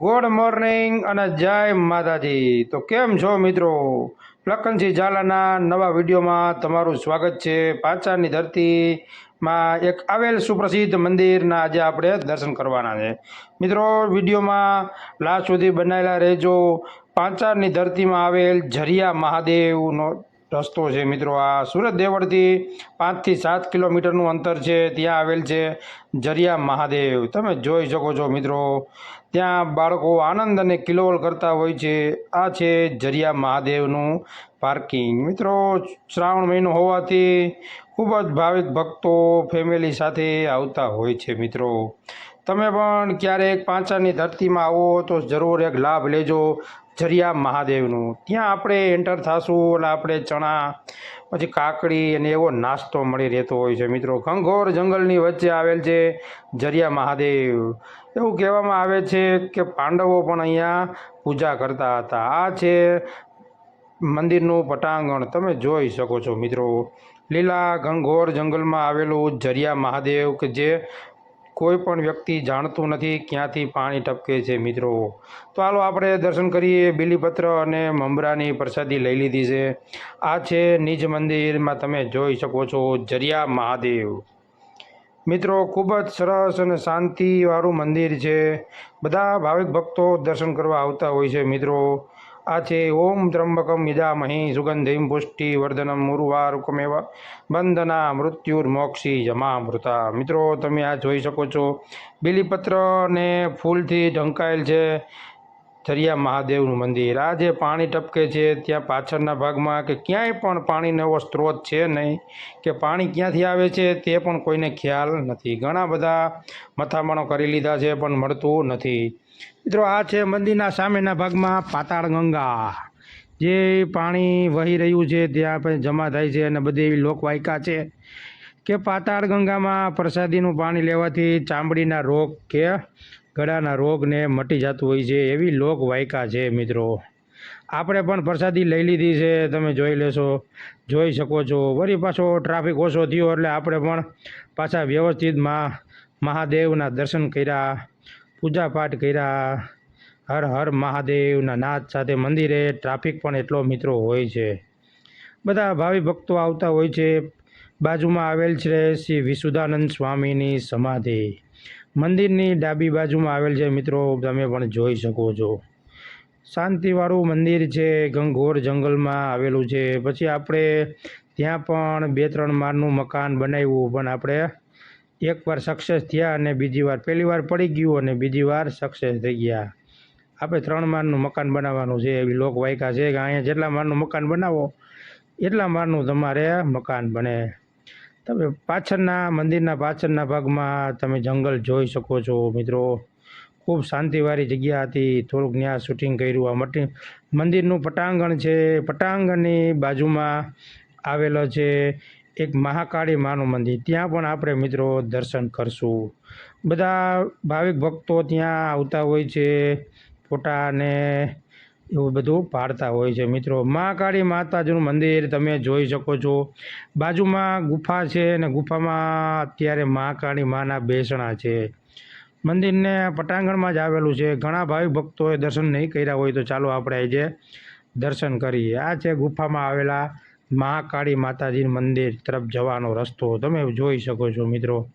Good morning અને જય માતાજી. તો કેમ છો મિત્રો? લખનસિંહ ઝાલાના નવા વિડીયોમાં તમારું સ્વાગત છે. પાંચાની ધરતીમાં એક આવેલ સુપ્રસિદ્ધ મંદિરના આજે આપણે દર્શન કરવાના છે. મિત્રો, વિડીયોમાં લાસ્ટ સુધી બનાવેલા રહેજો. પાંચારની ધરતીમાં આવેલ ઝરિયા મહાદેવનો રસ્તો છે મિત્રો. આ સુરત દેવળથી પાંચથી સાત કિલોમીટરનું અંતર છે. ત્યાં આવેલ છે જરિયા મહાદેવ. તમે જોઈ શકો છો મિત્રો, ત્યાં બાળકો આનંદ અને કિલોલ કરતા હોય છે. આ છે જરિયા મહાદેવનું પાર્કિંગ. મિત્રો, શ્રાવણ મહિનો હોવાથી ખૂબ જ ભાવિક ભક્તો ફેમિલી સાથે આવતા હોય છે મિત્રો. તમે પણ ક્યારેક પાંચાની ધરતીમાં આવો તો જરૂર એક લાભ લેજો જરિયા મહાદેવનું. ત્યાં આપણે એન્ટર થશું એટલે આપણે ચણા, પછી કાકડી અને એવો નાસ્તો મળી રહેતો હોય છે. મિત્રો, ઘંઘોર જંગલની વચ્ચે આવેલ છે જરિયા મહાદેવ. એવું કહેવામાં આવે છે કે પાંડવો પણ અહીંયા પૂજા કરતા હતા. આ છે મંદિરનું પટાંગણ. તમે જોઈ શકો છો મિત્રો. લીલા ઘંઘોર જંગલમાં આવેલું જરિયા મહાદેવ કે જે કોઈ પણ વ્યક્તિ જાણતું નથી ક્યાંથી પાણી ટપકે છે મિત્રો. તો હાલો આપણે દર્શન કરીએ બિલીપત્ર અને મમરાની પ્રસાદી લઈ લીધી છે. આ છે નિજ મંદિરમાં તમે જોઈ શકો છો જરિયા મહાદેવ. મિત્રો, ખૂબ જ સરસ અને શાંતિવાળું મંદિર છે. બધા ભાવિક ભક્તો દર્શન કરવા આવતા હોય છે મિત્રો. આ છે ઓમ ત્રંબકમ યજામહી સુગંધિમ પુષ્ટિ વર્ધનમ ઉર્વારુકમેવ બંધના મૃત્યુર્મોક્ષી જમામૃતા મિત્રો તમે આ જોઈ શકો છો. બીલીપત્રને ફૂલથી ઢંકાયેલ છે. જરિયા મહાદેવનું મંદિર. આ જે પાણી ટપકે છે, ત્યાં પાછળના ભાગમાં કે ક્યાંય પણ પાણીનો એવો સ્ત્રોત છે નહીં કે પાણી ક્યાંથી આવે છે તે પણ કોઈને ખ્યાલ નથી. ઘણા બધા મથામણો કરી લીધા છે પણ મળતું નથી. મિત્રો, આ છે મંદિરના સામેના ભાગમાં પાતાળ ગંગા. જે પાણી વહી રહ્યું છે ત્યાં પણ જમા થાય છે અને બધી એવી લોકવાયકા છે કે પાતાળ ગંગામાં પ્રસાદીનું પાણી લેવાથી ચામડીના રોગ કે ગળાના રોગને મટી જતું હોય છે, એવી લોકવાયકા છે મિત્રો. આપણે પણ પ્રસાદી લઈ લીધી છે, તમે જોઈ લેશો, જોઈ શકો છો. વળી પાછો ટ્રાફિક ઓછો થયો એટલે આપણે પણ પાછા વ્યવસ્થિત મા મહાદેવના દર્શન કર્યા, પૂજાપાઠ કર્યા. હર હર મહાદેવના નાદ સાથે મંદિરે ટ્રાફિક પણ એટલો મિત્રો હોય છે. બધા ભાવિ ભક્તો આવતા હોય છે. બાજુમાં આવેલ છે શ્રી વિશુદાનંદ સ્વામીની સમાધિ. મંદિરની ડાબી બાજુમાં આવેલ છે. મિત્રો, તમે પણ જોઈ શકો છો. શાંતિવાળું મંદિર છે. ઘનઘોર જંગલમાં આવેલું છે. પછી આપણે ત્યાં પણ બે ત્રણ માળનું મકાન બનાવ્યું, પણ આપણે એકવાર સક્સેસ થયા અને બીજી વાર, પહેલી વાર પડી ગયું અને બીજી વાર સક્સેસ થઈ ગયા. આપણે ત્રણ માળનું મકાન બનાવવાનું છે. એવી લોકવાયકા છે કે અહીંયા જેટલા માળનું મકાન બનાવો, એટલા માળનું તમારે મકાન બને. તમે પાછળના, મંદિરના પાછળના ભાગમાં તમે જંગલ જોઈ શકો છો મિત્રો. ખૂબ શાંતિવાળી જગ્યા હતી. થોડુંક ત્યાં શૂટિંગ કર્યું. આ મટી, મંદિરનું પટાંગણ છે. પટાંગણની બાજુમાં આવેલો છે એક મહાકાળી માનું મંદિર. ત્યાં પણ આપણે મિત્રો દર્શન કરશું. બધા ભાવિક ભક્તો ત્યાં આવતા હોય છે. ફોટા ને એવું બધું પાડતા હોય છે મિત્રો. મહાકાળી માતાજીનું મંદિર તમે જોઈ શકો છો. બાજુમાં ગુફા છે અને ગુફામાં અત્યારે મહાકાળી માના બેસણા છે. મંદિરને પટાંગણમાં જ આવેલું છે. ઘણા ભાવિક ભક્તોએ દર્શન નહીં કર્યા હોય તો ચાલો આપણે આજે દર્શન કરીએ. આ છે ગુફામાં આવેલા મહાકાળી માતાજી મંદિર તરફ જવાનો રસ્તો. તમે જોઈ શકો છો મિત્રો.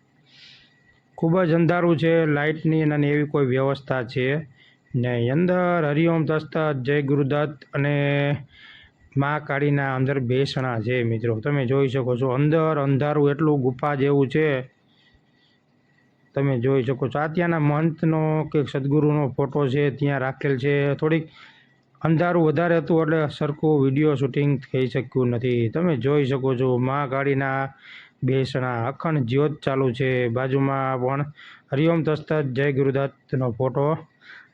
ખૂબ જ અંધારું છે, લાઇટની અને એવી કોઈ વ્યવસ્થા છે. નહીં અંદર હરિઓમ તસ્ત જય ગુરુદત્ત અને મહાકાળીના અંદર બેસણા છે મિત્રો. તમે જોઈ શકો છો, અંદર અંધારું એટલું ગુફા જેવું છે. તમે જોઈ શકો છો આ ત્યાંના મંતનો કે સદગુરુનો ફોટો છે, ત્યાં રાખેલ છે. થોડીક અંધારું વધારે હતું એટલે સરખું વીડિયો શૂટિંગ થઈ શક્યું નથી. તમે જોઈ શકો છો મહાકાળીના બેસણા અખંડ જ્યોત ચાલુ છે. બાજુમાં પણ હરિઓમ તસ્ત જય ગુરુદત્તનો ફોટો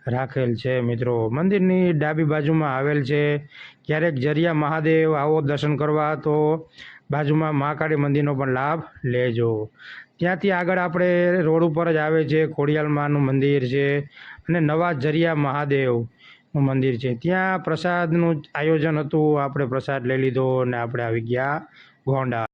રાખેલ છે મિત્રો. મંદિરની ડાબી બાજુમાં આવેલ છે. ક્યારેક જરિયા મહાદેવ આવો દર્શન કરવા તો બાજુમાં મહાકાળી મંદિરનો પણ લાભ લેજો. ત્યાંથી આગળ આપણે રોડ ઉપર જ આવે છે. ખોડિયાલમાનું મંદિર છે અને નવા જરિયા મહાદેવનું મંદિર છે. ત્યાં પ્રસાદનું આયોજન હતું. આપણે પ્રસાદ લઈ લીધો અને આપણે આવી ગયા ગોંડા.